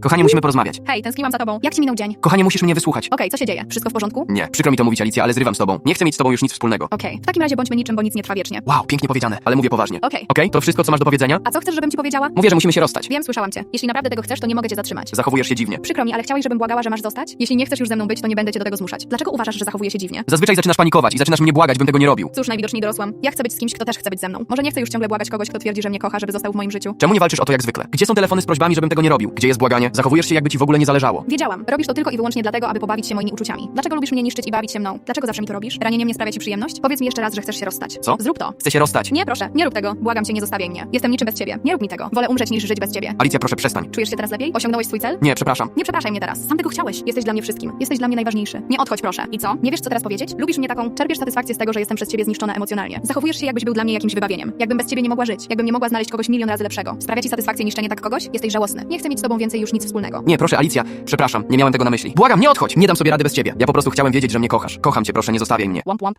Kochanie, musimy porozmawiać. Hej, tęskniłam za tobą. Jak ci minął dzień? Kochanie, musisz mnie wysłuchać. Okej, co się dzieje? Wszystko w porządku? Nie, przykro mi to mówić, Alicja, ale zrywam z tobą. Nie chcę mieć z tobą już nic wspólnego. Okej, w takim razie bądźmy niczym, bo nic nie trwa wiecznie. Wow, pięknie powiedziane, ale mówię poważnie. Okej. Okej, to wszystko, co masz do powiedzenia? A co chcesz, żebym ci powiedziała? Mówię, że musimy się rozstać. Wiem, słyszałam cię. Jeśli naprawdę tego chcesz, to nie mogę cię zatrzymać. Zachowujesz się dziwnie. Przykro mi, ale chciałeś, żebym błagała, że masz zostać? Jeśli nie chcesz już ze mną być, to nie będę cię do tego zmuszać. Dlaczego uważasz, że zachowuję się dziwnie? Zazwyczaj zaczynasz panikować i zaczynasz mnie błagać, bym tego nie robił. Cóż, najwidoczniej dorosłam. Ja chcę być z kimś, kto też chce być ze mną. Może nie chcę już ciągle błagać kogoś, kto twierdzi, że mnie kocha, żeby został w moim życiu. Czemu nie walczysz o to jak zwykle? Gdzie są telefony z prośbami, żebym tego nie robił? Gdzie jest błaganie? Zachowujesz się, jakby ci w ogóle nie zależało. Wiedziałam. Robisz to tylko i wyłącznie dlatego, aby pobawić się moimi uczuciami. Dlaczego lubisz mnie niszczyć i bawić się mną? Dlaczego zawsze mi to robisz? Ranienie mnie sprawia ci przyjemność? Powiedz mi jeszcze raz, że chcesz się rozstać. Co? Zrób to. Chcę się rozstać. Nie, proszę, nie rób tego. Błagam cię, nie zostawiaj mnie. Jestem niczym bez ciebie. Nie rób mi tego. Wolę umrzeć niż żyć bez ciebie. Alicja, proszę przestań. Czujesz się teraz lepiej? Osiągnąłeś swój cel? Nie, przepraszam. Nie przepraszaj mnie teraz. Sam tego chciałeś. Jesteś dla mnie wszystkim. Jesteś dla mnie najważniejszy. Nie odchodź, proszę. I co? Nie wiesz, co teraz powiedzieć? Lubisz mnie taką? Czerpiesz satysfakcję z tego, że jestem przez ciebie zniszczona emocjonalnie. Zachowujesz się, jakbyś był dla mnie jakimś wybawieniem. Jakbym bez ciebie nie mogła żyć. Jakbym nie mogła znaleźć kogoś milion razy lepszego. Sprawia ci satysfakcję niszczenie tak kogoś? Jesteś żałosny. Nie chcę mieć z tobą więcej już nic wspólnego. Nie, proszę, Alicja, przepraszam, nie miałem tego na myśli. Błagam, nie odchodź, nie dam sobie rady bez ciebie. Ja po prostu chciałem wiedzieć, że mnie kochasz. Kocham cię, proszę, nie zostawiaj mnie. Łomp, łomp.